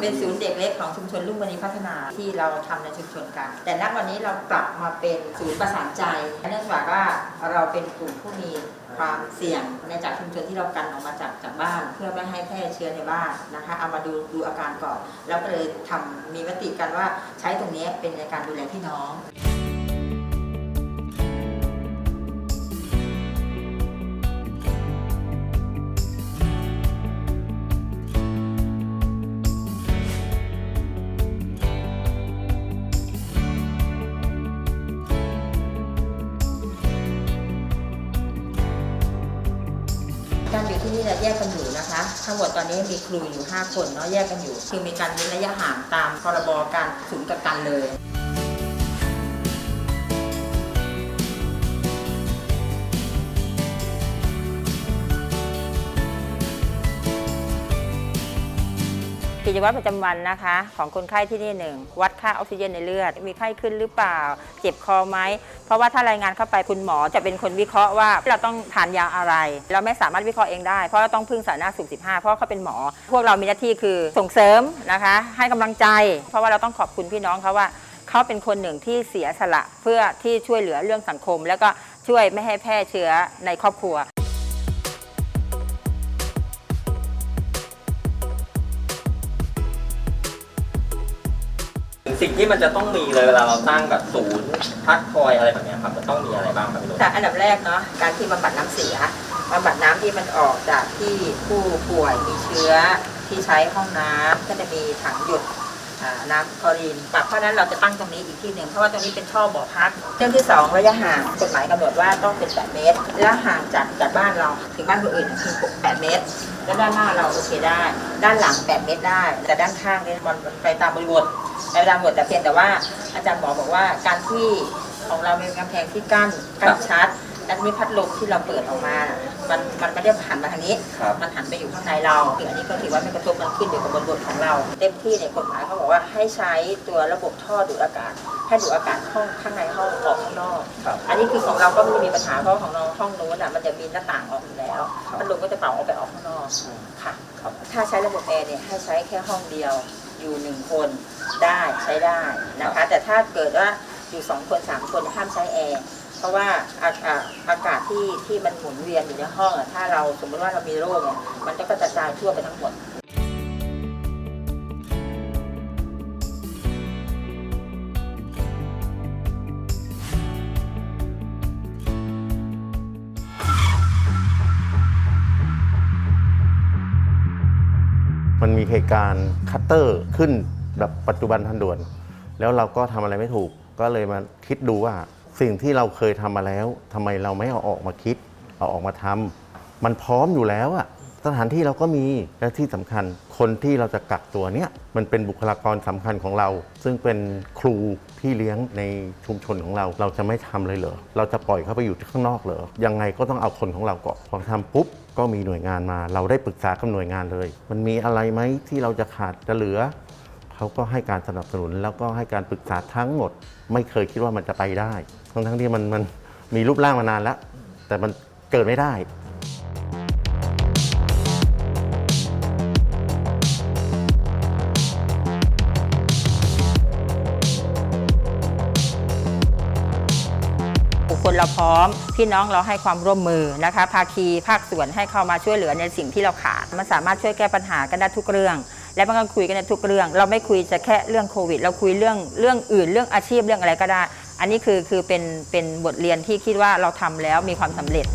เป็นศูนย์เด็กเล็กของชุมชนลุ่มมณีพัฒนาที่เราทำในชุมชนกัน แต่ณวันนี้เราปรับมาเป็นศูนย์ประสานใจเนื่องจากว่าเราเป็นกลุ่มผู้มีความเสี่ยงในจากชุมชนที่เรากันออกมาจากจากบ้าน เพื่อไม่ให้แพร่เชื้อในบ้านนะคะเอามาดูดูอาการก่อน แล้วก็เลยทำมีมติกันว่าใช้ตรงนี้เป็นในการดูแลพี่น้อง การอยู่ที่นี่เนี่ยแยกกันอยู่นะคะ ทั้งหมดตอนนี้มีครูอยู่ 5 คนเนาะแยกกันอยู่ คือมีการเว้นระยะห่างตามพรบการศูนย์กักกันเลย กิจวัตรประจำวันนะคะ ของคนไข้ที่นี่หนึ่งวัดค่าออกซิเจนในเลือด มีไข้ขึ้นหรือเปล่า เจ็บคอไหม เพราะว่าถ้ารายงานเข้าไปคุณหมอจะเป็นคนวิเคราะห์ว่าเราต้องทานยาอะไร เราไม่สามารถวิเคราะห์เองได้ เพราะเราต้องพึ่งสาธารณสุข 15 เพราะเขาเป็นหมอ พวกเรามีหน้าที่คือส่งเสริมนะคะ ให้กำลังใจ เพราะว่าเราต้องขอบคุณพี่น้องเขาว่าเขาเป็นคนหนึ่งที่เสียสละเพื่อที่ช่วยเหลือเรื่องสังคม แล้วก็ช่วยไม่ให้แพร่เชื้อในครอบครัว สิ่งที่มันจะต้องมีเลยเวลาเราตั้งแบบศูนย์พักคอยอะไรแบบเนี้ยครับมันต้องมีอะไรบ้างครับพี่นุชแต่อันดับแรกเนาะการที่บำบัดน้ำเสียบำบัดน้ำที่มันออกจากที่ผู้ป่วยมีเชื้อที่ใช้ห้องน้ำก็จะมีถังหยด น้ำคลอรีนปรับเพราะฉะนั้นเราจะตั้งตรงนี้อีกที่หนึ่งเพราะว่าตรงนี้เป็นท่อบ่อพักเรื่องที่สองระยะห่างกฎหมายกำหนดว่าต้องเป็น 8 เมตรและห่างจากจากบ้านเราถึงบ้านคนอื่นเนี่ยคือ8เมตร แล้วด้านหน้าเราโอเคได้ ด้านหลัง 8 เมตรได้ แต่ด้านข้างเนี่ยมันไปตามบริบทไปตามบริบทแต่เพียงแต่ว่าอาจารย์หมอบอกว่าการที่ของเราเป็นกำแพงที่กั้นกั้นชัด และมีพัดลมที่เราเปิดออกมา มันมันไม่ได้หันมาทางนี้ ครับมันหันไปอยู่ข้างในเราคืออันนี้ก็ถือว่าไม่กระทบมันขึ้นอยู่กับบริบทของเรา เต็มที่ในกฎหมายเขาบอกว่าให้ใช้ตัวระบบท่อดูดอากาศ ให้ดูดอากาศห้องข้างในห้องออกข้างนอก ครับ อันนี้คือของเราก็ไม่มีปัญหาเพราะของเราห้องนู้นอะมันจะมีหน้าต่างออกอยู่แล้วพัดลมก็จะเป่าออกไปออกข้างนอกค่ะ ครับ ถ้าใช้ระบบแอร์เนี่ยให้ใช้แค่ห้องเดียวอยู่หนึ่งคนได้ใช้ได้นะคะแต่ถ้าเกิดว่าอยู่สองคนสามคนห้ามใช้แอร์ เพราะว่าอากาศอากาศที่ที่มันหมุนเวียนอยู่ในห้องอะถ้าเราสมมติว่าเรามีโรคเนี่ยมันก็กระจายทั่วไปทั้งหมดมันมีเหตุการณ์คัตเตอร์ขึ้นแบบปัจจุบันทันด่วน แล้วเราก็ทำอะไรไม่ถูก ก็เลยมาคิดดูว่า สิ่งที่เราเคยทำมาแล้วทำไมเราไม่เอาออกมาคิด เอาออกมาทำมันพร้อมอยู่แล้วอะสถานที่เราก็มีและที่สำคัญคนที่เราจะกักตัวเนี้ยมันเป็นบุคลากรสำคัญของเรา ซึ่งเป็นครูพี่เลี้ยงในชุมชนของเรา เราจะไม่ทำเลยเหรอเราจะปล่อยเขาไปอยู่ข้างนอกเหรอยังไงก็ต้องเอาคนของเราก่อนพอทำปุ๊บก็มีหน่วยงานมา เราได้ปรึกษากับหน่วยงานเลย มันมีอะไรไหมที่เราจะขาดจะเหลือ เขาก็ให้การสนับสนุน แล้วก็ให้การปรึกษาทั้งหมด ไม่เคยคิดว่ามันจะไปได้ทั้งทั้งๆที่มันมันมีรูปร่างมานานแล้ว แต่มันเกิดไม่ได้บุคคลเราพร้อมพี่น้องเราให้ความร่วมมือนะคะ ภาคีภาคส่วนให้เข้ามาช่วยเหลือในสิ่งที่เราขาด มันสามารถช่วยแก้ปัญหากันได้ทุกเรื่อง และมันก็คุยกันทุกเรื่อง เราไม่คุยจะแค่เรื่องโควิด เราคุยเรื่องเรื่องอื่น เรื่องอาชีพเรื่องอะไรก็ได้ อันนี้คือคือเป็นเป็นบทเรียนที่คิดว่าเราทำแล้วมีความสำเร็จ